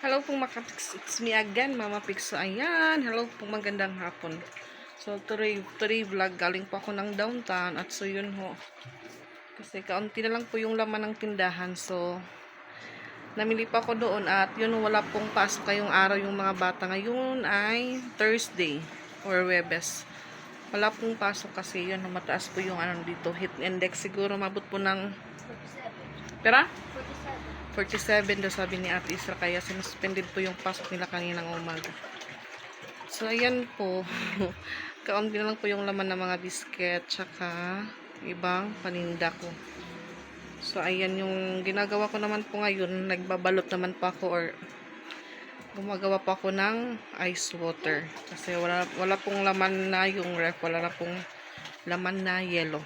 Hello po mga kapiks. It's me again, Mama Pix. So, ayan. Hello po, magandang hapon. So, today, today vlog, galing po ako ng downtown. At so, yun ho. Kasi kaunti na lang po yung laman ng tindahan. So, namili pa ako doon. At yun, wala pong pasok kayong araw yung mga bata. Ngayon ay Thursday or Webes. Wala pong pasok kasi yun, mataas po yung ano dito, hit index. Siguro mabot po ng... Pera? 47 daw sabi ni Ate Isra kaya sinuspended po yung pasok nila kaninang umaga. So ayan po. Kaunti na lang po yung laman ng mga bisket tsaka ibang paninda ko. So ayan yung ginagawa ko naman po ngayon, nagbabalot naman pa ako or gumagawa pa ako ng ice water kasi wala wala pong laman na yung ref, wala na pong laman na yellow.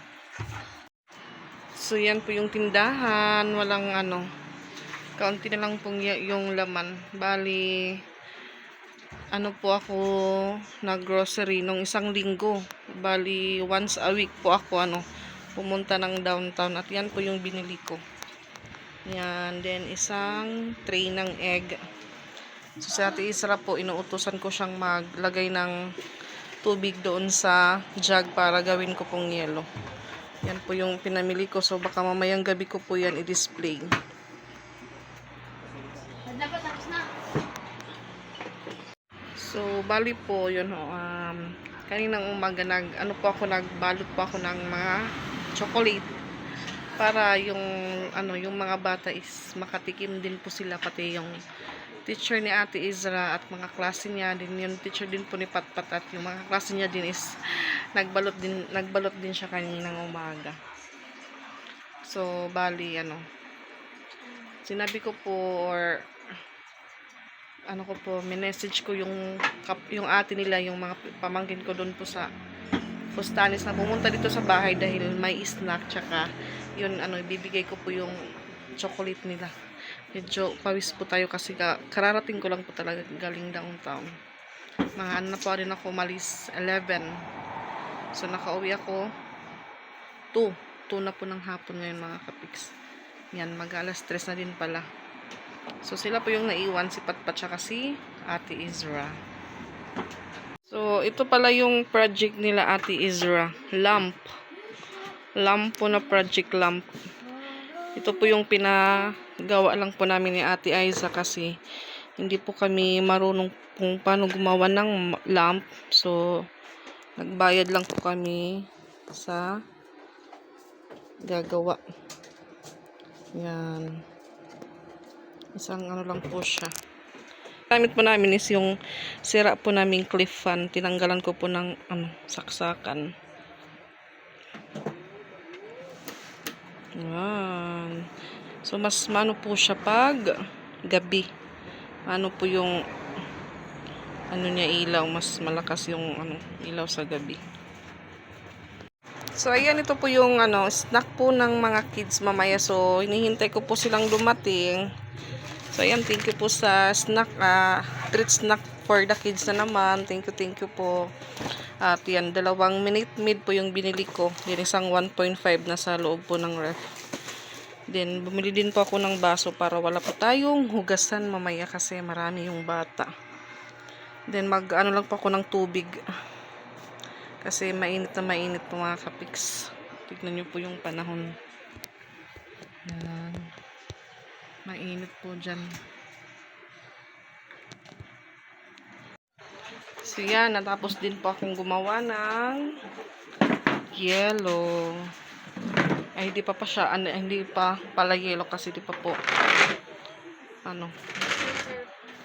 So yan po yung tindahan, walang ano, kaunti na lang pong yung laman. Bali, ano po ako nag-grocery nung isang linggo. Bali, once a week po ako ano, pumunta ng downtown. At yan po yung binili ko. Yan, then isang tray ng egg. So, sa Ate Isra po, inuutosan ko siyang maglagay ng tubig doon sa jug para gawin ko pong yelo. Yan po yung pinamili ko. So, baka mamayang gabi ko po yan i-display. Dapat tapos na. So, bali po, yun ho, um, kaninang umaga, nag, ano po ako, nagbalot po ako ng mga chocolate para yung, ano, yung mga bata is makatikim din po sila, pati yung teacher ni Ate Izra at mga klase niya din, yung teacher din po ni Patpat at yung mga klase niya din is nagbalot din, nagbalot din siya kaninang umaga. So, bali, ano, sinabi ko po, or ano ko po, minessage ko yung yung ate nila, yung mga pamangkin ko doon po sa Pustanis na pumunta dito sa bahay dahil may snack tsaka yun ano ibibigay ko po yung chocolate nila. Medyo pawis po tayo kasi ka, kararating ko lang po talaga galing downtown. Mga ano na po rin ako malis 11. So nakauwi ako 2. 2 na po ng hapon ngayon mga kapiks. Yan, mag alas 3 na din pala. So, sila po yung naiwan, si Patpat tsaka si Ate Izra. So, ito pala yung project nila Ate Izra. Lamp. Lamp po na project lamp. Ito po yung pinagawa lang po namin ni Ate Aiza kasi hindi po kami marunong kung paano gumawa ng lamp. So, nagbayad lang po kami sa gagawa. Yan. Isang ano lang po siya. Gamit po namin is yung sira po namin cliff fan. Tinanggalan ko po ng ano, saksakan. Yan. So, mas mano po siya pag gabi. Ano po yung ano niya ilaw. Mas malakas yung ano, ilaw sa gabi. So, ayan, ito po yung ano, snack po ng mga kids mamaya. So, hinihintay ko po silang dumating. So, ayan, thank you po sa snack, ah, treat snack for the kids na naman. Thank you, thank you po. At yan, dalawang minute mid po yung binili ko. Din isang 1.5 na sa loob po ng ref. Then, bumili din po ako ng baso para wala po tayong hugasan mamaya kasi marami yung bata. Then, mag, ano lang po ako ng tubig. Kasi mainit na mainit po mga kapiks. Tignan nyo po yung panahon. Yan. Mainit po dyan. So yan, natapos din po akong gumawa ng yellow. Ay, hindi pa pa siya, ano, hindi pa pala yellow kasi di pa po, ano,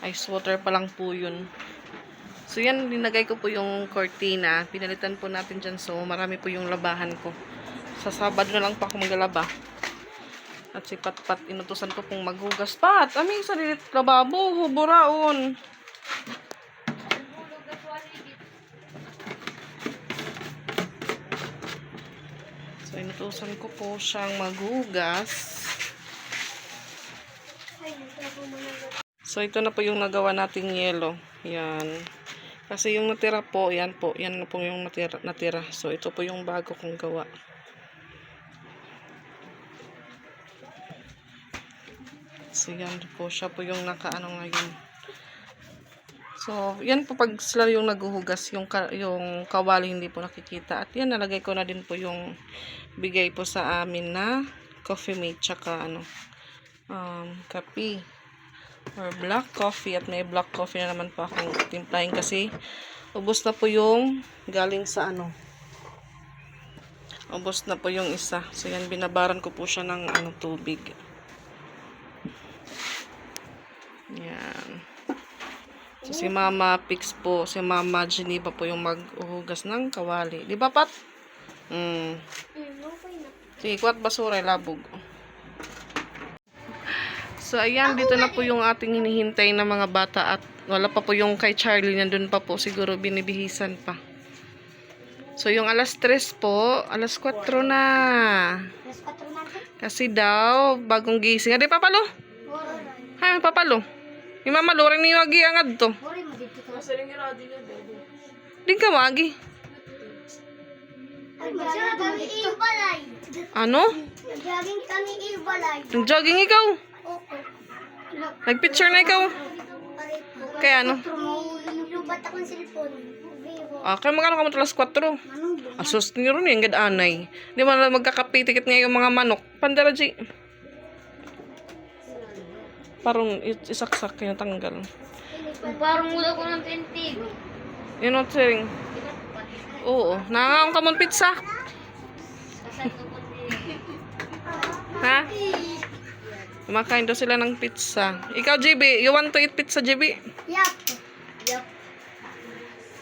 ice water pa lang po yun. So yan, linagay ko po yung cortina. Pinalitan po natin dyan. So marami po yung labahan ko. Sa Sabado na lang po ako maglalaba. At si Patpat, inutusan ko pong maghugas. Pat, aming sarilit lababo, huburaon. So, inutusan ko po siyang maghugas. So, ito na po yung nagawa nating yelo. Yan. Kasi yung natira po, yan po. Yan na po yung natira. natira. So, ito po yung bago kong gawa. So, yan po. Siya po yung nakaano ngayon. So, yan po pag sila yung naghuhugas, yung, ka, yung kawali hindi po nakikita. At yan, nalagay ko na din po yung bigay po sa amin na coffee mate tsaka ano, um, kape or black coffee. At may black coffee na naman po akong timplahin kasi ubos na po yung galing sa ano, ubos na po yung isa. So, yan, binabaran ko po siya ng ano, tubig. Yan. So, si Mama Pix po, si Mama Geneva po yung maghuhugas ng kawali. Di ba, Pat? Mm. Sige, kuwat basura, labog. So, ayan, dito na po yung ating hinihintay na mga bata at wala pa po yung kay Charlie, nandun pa po, siguro binibihisan pa. So, yung alas 3 po, alas 4 na. Alas 4 natin. Kasi daw, bagong gising. Adi, papalo? Hay, may papalo. Yung mama, luring ni Wagi angad to. Din ka, ibalay. Ano? Nag-jogging kami ibalay. Nag-jogging ikaw. Oo. Nag-picture na ikaw. Kaya ano? Lubat akong cellphone. Ah, kaya magkano ka mo alas 4? Manong Asos nyo rin yung anay. Di ba magkakapitikit nga yung mga manok? Pandara, G. Parang isaksak yung tanggal. Parang wala ko ng tintig. You know, sering. Oo. Nangangang ka mong pizza. Ha? Kumakain daw sila ng pizza. Ikaw, JB, you want to eat pizza, JB? Yup. Yup.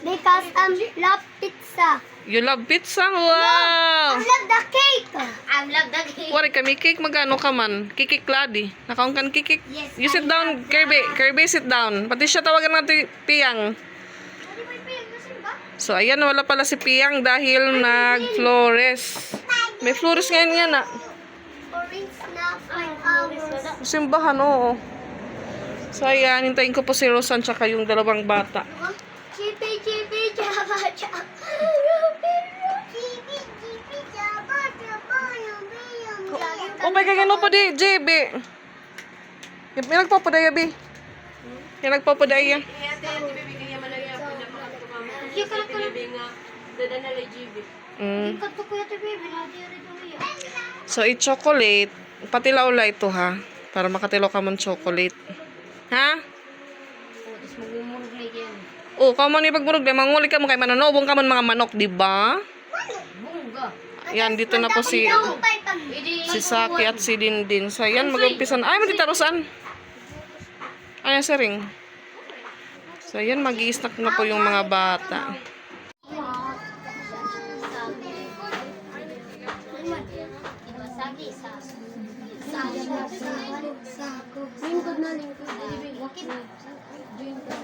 Because I'm love pizza. You love pizza? Wow! I love the cake. I love the cake. Wari kami cake, magano ka man? Kikik ladi. Nakaon kan kikik. Yes, You sit down, Kirby. Kirby, sit down. Pati siya tawagan natin Piyang. So, ayan, wala pala si Piyang dahil nag-flores. May flores ngayon nga na. Orange na 5 hours. Simbahan, oo. So, ayan, hintayin ko po si Rosan tsaka yung dalawang bata. Chippy, chippy, jabba, jabba. Chippy, chippy, jabba, jabba, yummy, Oh God, ano pa di, JB? May nagpapadaya, B. May nagpapadaya. Hindi ka lang pala. Mm. Ikat ko kuya to baby. Nadi rin ko iya. So, i-chocolate. Patilaw la ito, ha? Para makatilaw ka man chocolate. Ha? Na yan. Oh, kamo ni pagburog de manguli ka mo kay mananobong ka man mga manok, di ba? Bunga. Yan dito na po si si Saki at si Dindin. So, yan mag-umpisan. Ay, matitarusan. Ayan, sa ring. So, yan, mag snack na po yung mga bata. Lingkod na, lingkod. Wakit. Dindin.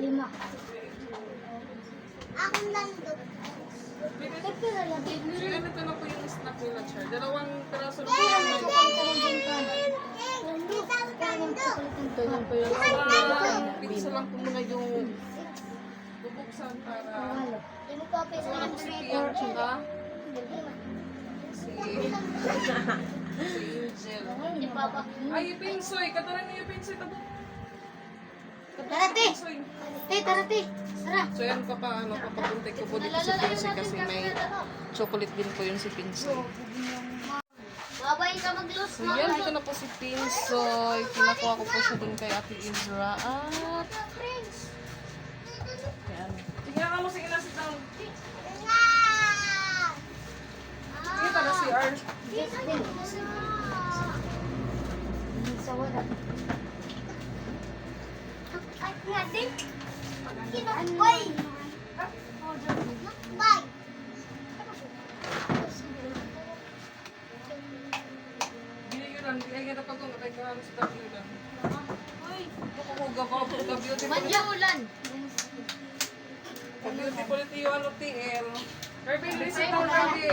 Lima. Akong landok. Ito na po yung snack nila, Char. Dalawang peraso na pizza lang po muna yung bubuksan para si Pia tsaka si si Angel. Ay, pinsoy. Kataran niyo yung pinsoy. Tabo. Tarate! Pinsoy. Tay, tarate! Tara! So yan pa pa, ano, papapuntay ko po dito si Pinsoy kasi may chocolate din po yun si Pinsoy. Babay ka mag-lose, So yan, dito na po si Pinsoy. Kinakuha ko po siya din kay Ate Izra. At, yan. Tingnan ka mo, sige na, sit down. Sige tala si R. Sa wala. Ay, nga din. Kinakbay. Nakbay. Dili yun lang, di ay ganda pa kung matay ka sa tabi yun lang. Ay, kukuga ko, kukuga beauty po. ulan. Beauty po nito yung ano, TL. Kirby, listen down, Kirby.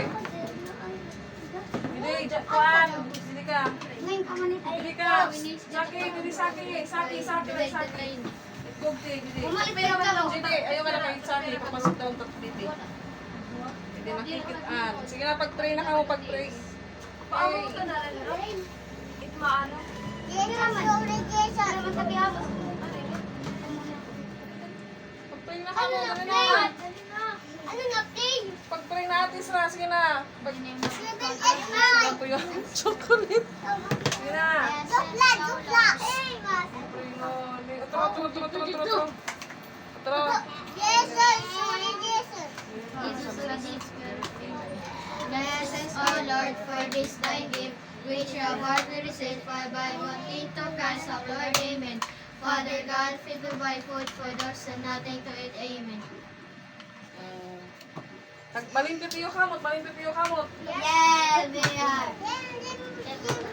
Hindi, Juan. Hindi ka. Hindi ka. Saki, hindi saki. Saki, saki, saki. Bumalik pa yung Hindi, ayaw ka na kayo sa akin. Papasok daw ang tatbiti. Hindi nakikitaan. Sige na, pag-pray na ka mo, pag-pray. Hey. Ito maano. Jason, sorry, Jason. Ano sa kiyabas? Pag-pray na ka Ano mo. na, Dali play? na. Ano na, play? Pag-pray natin sila. Sige na. Pag Seven, eight, nine. Ano po yung chocolate? Sige na. Dupla, dupla. Atro, atro, atro, atro. Atro. Jason, sorry, Jason. Jesus his Bless us, O Lord, for this thy gift, which your heart will receive by by one into Christ our Lord. Amen. Father God, feed me by food for those and nothing to eat. Amen. Malimpit yung kamot, malimpit yung kamot. Yes, we are.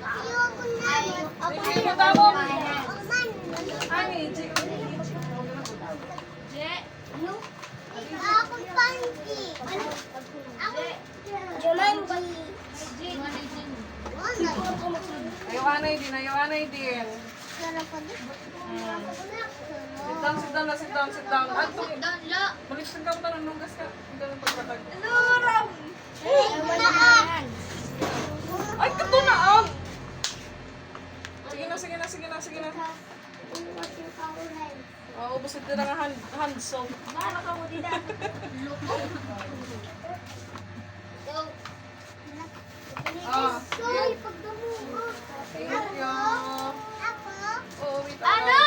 Ayoko na. Mo Oman. Ani, Jig. Ano? Ako panty. Ano? Ako. Jumanji. Ayaw anay din, ayaw anay din. Sit down, sit down sit down, sit down. At ito, Down low. balik sa kamot na nunggas ka. Hindi ka nang pagpatag. Lurang. Ay, kato na ang! Sige na, sige na, sige na, sige na. Oo, ubos ito na nga hand, hand soap. Bahala ka mo dito. Ah, Sorry, pagdamo mo. thank you. Ako? Oh, wait. Ano?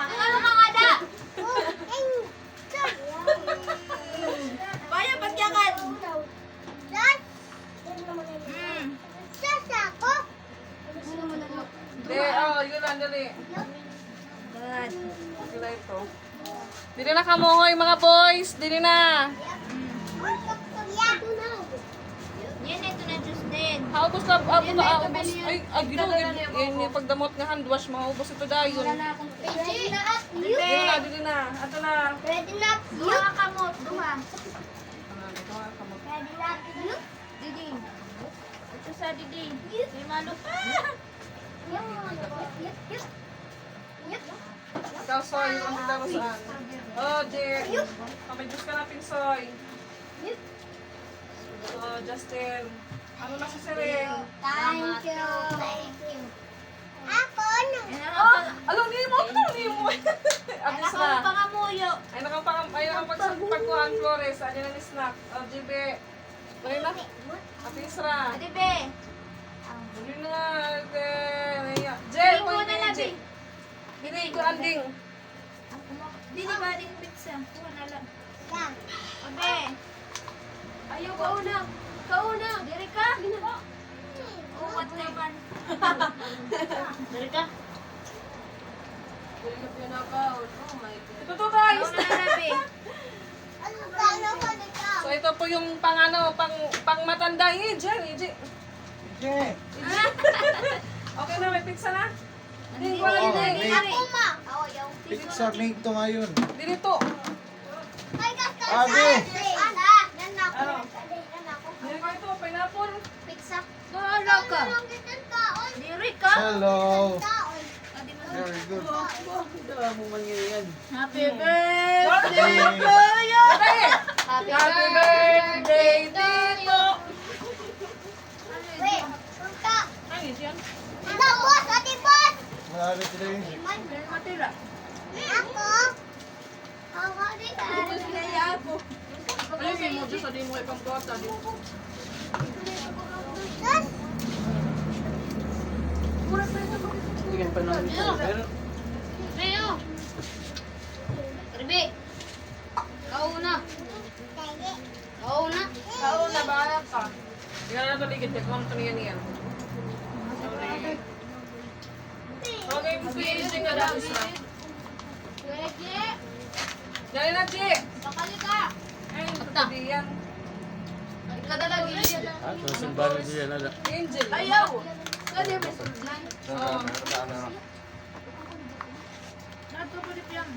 Ano ka nga da? Oh, ay. Baya pagyakan. Dad? Hmm. Sasa ako? Hindi, oh, yun lang, dali. Good. Sila ito. Dili na kamuhoy mga boys, dili na. Yan, ito na juice din. Haubos na, haubos na, haubos. Ay, ay, gino, yun yung pagdamot nga hand wash, maubos ito dayon. Ready na at you? Dili na, dili na. Ato na. Ready na at you? Duha ka kamot, duha. Ready na at you? Didi. Ito sa didi. May malo pa. Yup, yup, yup, yup. Ikaw, Soy, ang daro saan? Oh, Jay. Oh, may Diyos ka na, Soy. Yup. Oh, Justin. Ano na sa siring? Thank you. Thank you. Ako na. Oh, alam niyo mo, ito niyo mo. Abis na. pangamuyo. Ay, nakapang, ay, nakapagpagkuhan, Flores. Ano na ni snack? Oh, JB. Tuloy na. Abis ra. Ate be. Tuloy na kuy, na be. Hindi ko anding. Didi ba ding pizza? Kuha na lang. Yan. Abe. Ayaw ka una. Ka una. Diri ka. Oh, what naman. Diri ka. Ito to guys. Ikaw na na, be. Ano ba? Ano ba dito? So ito po yung pang ano, pang pang matanda. Eh, Jay, Jay. Okay na, may pizza na. Wala Oo, may Ako ma. Pizza made to ngayon. Dito. Ay, kasi. Abi. Ana. Yan na ako. Yan ako. Hindi ko ito, pineapple. Pizza. Bahala ka. Diri ka. Hello. Very good. Happy birthday. Hey. Patay! Happy birthday, Tito! Wait. Punta. Ano yan? Ate, boss. Marami today. Matira. Ako? Ako din. Ano yung mo dyan sa di mo ipang kota? Di mo. Sus. Leo. Ribe. Kau na. Dali. Kau na. Kao na ba ka? Tingnan na ito ligid. Tignan mo ito niyan yan. Mag-i-easy ka daw isa. Dali na, Chi! Bakali ka. Ay, hindi yan. Kadalagi. Angel. Ayaw. Kadi may sultan. Oo. Nato ko dito yan.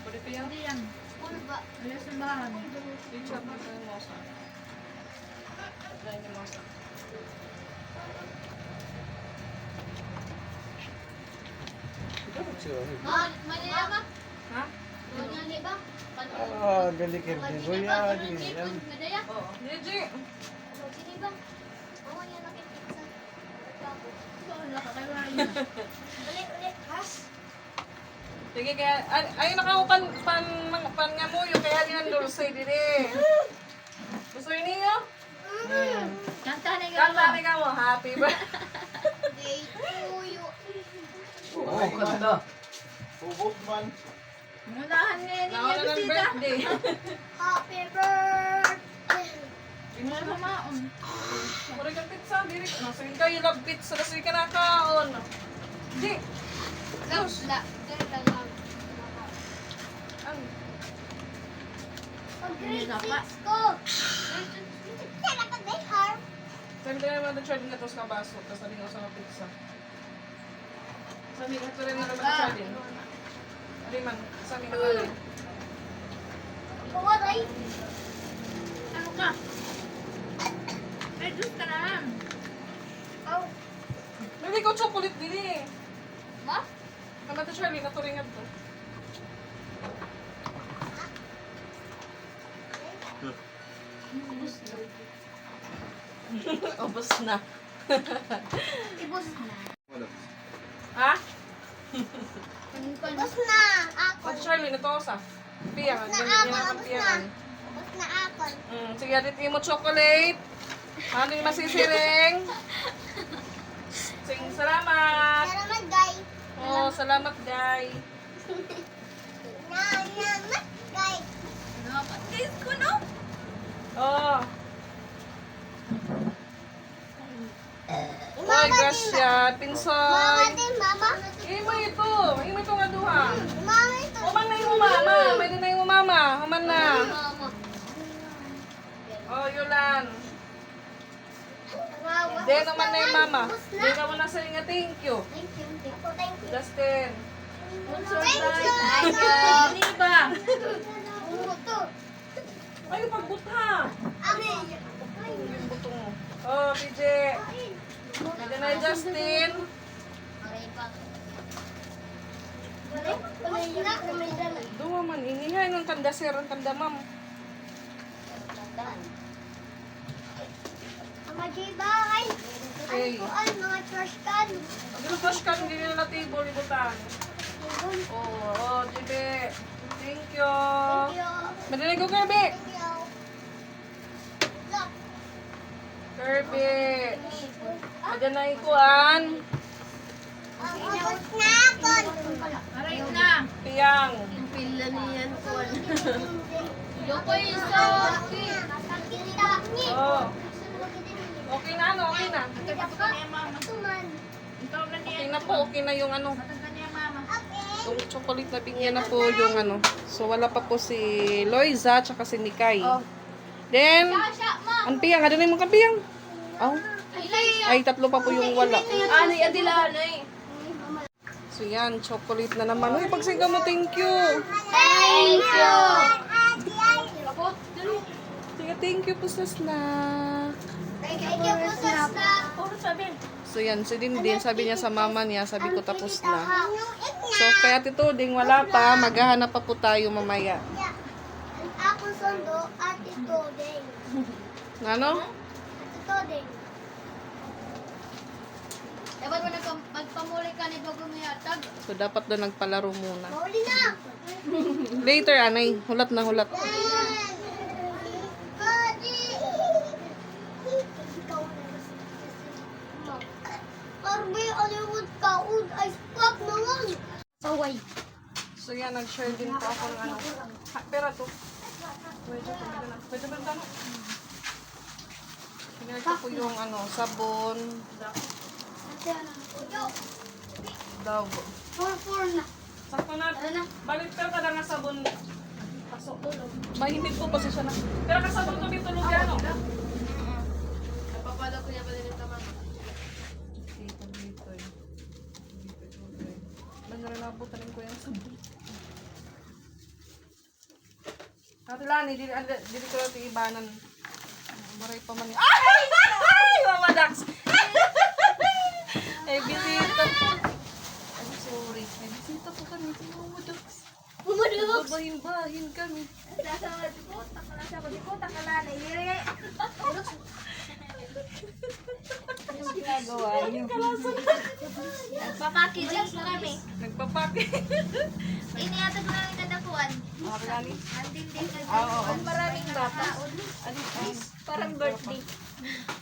Pwede pa yan. Hindi yan. Ano ba? Alas ng bahan. I-chop mo ito yung mosa. Dahil yung mosa. Manila ka? Ha? Di ba? Ah, galikir din. Kuya, di. Yan. Oo. DJ. Sini ba? Oo, yan nakikita. Uli, uli. Has. Sige, kaya, ay, nakaupan, pan, pan, pan nga mo, yung kaya ang dulce, dili. Gusto yun niyo? Kanta na Kanta rin ka mo, happy birthday. Day to you. Oh, ganda. Ubog man. Munahan ngayon Nauna ng birthday. Happy birthday. Mo mamaon. Mura ka pizza, dili. Nasa yung kayo love pizza, nasa yung kanakaon. Di. Tapos, la. Ganun lang. Ang, Pag-grade Hindi na 6 ko. Sana pag may harm. sabi ko naman na charging na ito sa baso, tapos ko sa mga pizza. Sabi ko ito rin na naman na charging. Di man, sabi ko na rin. Pumatay. Ano ka? May juice ka naman. Oh. Hindi ko chocolate dili. Ma? Kama to Charlie, naturingan to. Ubus na. Ibos na. Wala. Ha? Ubus na. Ako. Pag Charlie, nato sa. Piyang, Ubus na ganyan ako. na Ubus na. Ubus na ako. Mm, sige, dito mo chocolate. Ano yung masisiring? Sing salamat. Salamat guys. Oh, salamat, guys. Salamat guys. Dapat guys ko, no? Oh. Oy, Mama din. Gracia, Mama din, mama. Imo ito. Imo ito nga duha. Mama ito. Uman na yung mama. Din na yung mama. Uman na. Oh, Yulan. Then, uman na yung mama. Hindi ka mo na sa nga thank you. Thank you. Thank you. Justin. Thank you. Thank you. Hindi ba? Buto. Ay, pagbutha. Ako. Yung buto mo. Oh, PJ. Pwede na yung Justin. Aray pa. Ubus na. Ubus na. Duwa man. Inihay ng kanda sir. Ang kanda ma'am. Mga jibay. Ano po ay mga trash can. Ang flash ka. Hindi nila table. Ibutan. Oh, oh, JB. Thank you. Thank you. Madinig ko, Kirby. Thank you. Look. Kirby. Madiyan na ikuan. Ang ubus na ako. Aray na. Piyang. Pila niyan ko. Yoko yung ni. Oh. Okay na, ano? Okay na. Okay na po. Okay na yung ano. Okay. Yung chocolate na bigyan na po yung ano. So, wala pa po si Loiza tsaka si Nikay. Then, ang piyang. Ano na yung mga piyang? Oh. Ay, tatlo pa po yung wala. Ano yung adilanay? So, yan. Chocolate na naman. Uy, pagsiga mo, thank you. Thank you. Sige, thank you po sa snack. Thank you po sa snack. So, yan. Si Dindin, sabi niya sa mama niya, sabi ko tapos na. So, kaya tito, ding wala pa. Maghahanap pa po tayo mamaya. Ako sundo at ito din. Ano? At ito din. Dapat mo nagpam- magpamuli ka ni Bago Mayatag. So, dapat doon nagpalaro muna. Mahuli na. Later, anay. Hulat na hulat. Saway. So, yan. Nag-share din po ako ng ano. Ha, pera to. Medyo pa na. Medyo pa na. Pinag ko po yung ano, sabon, daw. Four, four na. Sakto na. Ano na? Balik pero kada nga sabon. Pasok. Mahimik po kasi siya na. Pero kasabon kami tulog yan, no? Napapala ko niya pa din ito man. Dito, dito eh. Dito, dito eh. Manaranabutan ko yung sabon. Ate Lani, dili, dili ko yung ibanan. Maray pa man! Ay! Mama Dax! Ay, bisita. I'm sorry. May bisita po kami. Dax. Pumadulog. Babahin-bahin kami. Nasa mga diko, takala sa mga diko, takala na ire. Anong ginagawa niyo? Papakilis na kami. Nagpapaki. Iniatag ko lang. Ah, Lani. Andin din ka Oo, oo. Maraming bata. Ano, Parang birthday.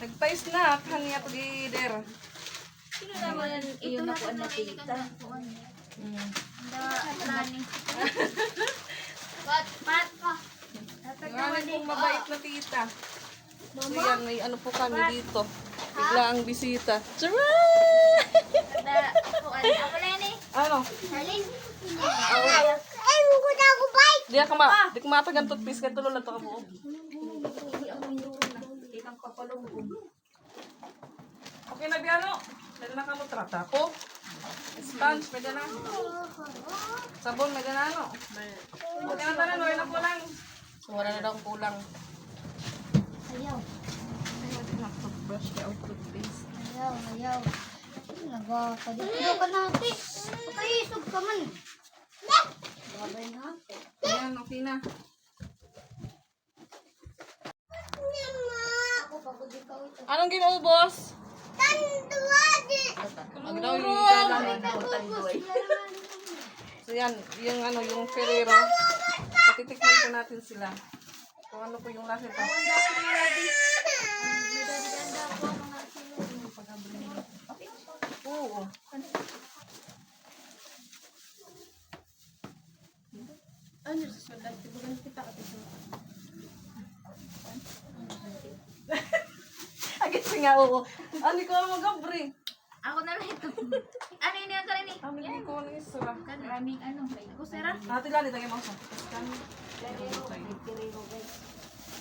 Nagpais na. Kanya to gider. Sino naman iyo na kuan na tita? Mm. Da, Lani. Pat, pat pa. Yung amin pong mabait na tita. So yan, may ano po kami dito. Bigla ang bisita. Da, kuan. Ako lang ni. Ano? Charlene. Ay, mo na ako bite. Di ka ma, di ka matagan toothpaste ka tulo lang to ka buo. Okay na biyano. Dali na ka mo trata ko. Sponge, may na. Sabon, may na ano. Okay na tanan, wala na kulang. So, wala na daw ang kulang. Ayaw. Toothbrush kaya o toothpaste. Ayaw, ayaw. Nagkakadito ka natin. Pakaisog ka man. Babay na. Ayan, okay na. Ikaw ito. Anong ginuubos? So yan, yung ano, yung Ferrero. Patitikman po natin sila. Kung ano po yung lasa ito. Oo. Agit nga oo. Ano ko magabre? Ako na lang ito. Ano yun yung karin eh? Ang hindi ko ano yung sara. Maraming ano. Ako sira. Ate Lali, tayo mo sa.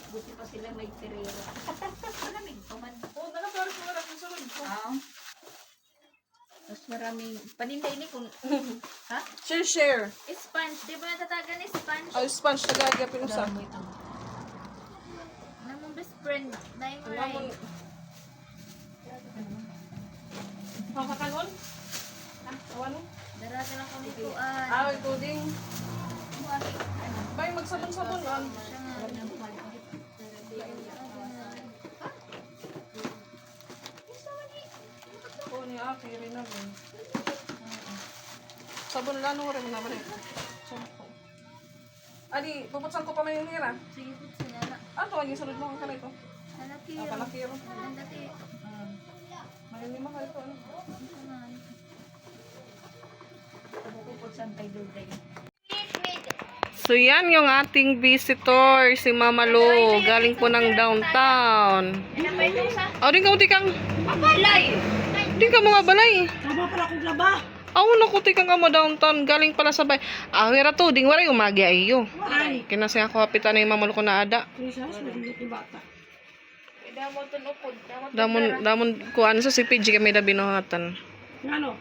Buti pa sila may terero. Maraming paman. Oo, nakaparo sa oras ng sunod. Oo. Mas maraming paninda ini kung ha? Share, share. Sponge. Di ba natatagan ni sponge? Ay, sponge na gagapin mo sa. Ano mong best friend? Dahil mo rin. Makakanon? Ano? Darata lang kami kuan. Ah, ito din. Bay, magsabon-sabon. ah. Oo, ni Aki, rin namin. Sabon lang, no, rin naman eh. Adi, puputsan ko pa may hira. Sige po sila na. Ano, ang isunod mo ang kanito? Hanaki. Ah, palakiro. Ang lima ka ito, ano? So yan yung ating visitor, si Mama Lo, galing po ng downtown. Ko Oh, di ka, di kang, Abalay! di ka mga balay. Tama pala kong laba. Ako nakuti ka nga mo downtown, galing pala sa bay. Ah, wera to, ding waray umagi ayo. Kinasay ako kapitan na yung Mama Lo ko na ada. Damo to nupod. Damo to Damon, damon kuan sa si PG kami da binuhatan. Ano?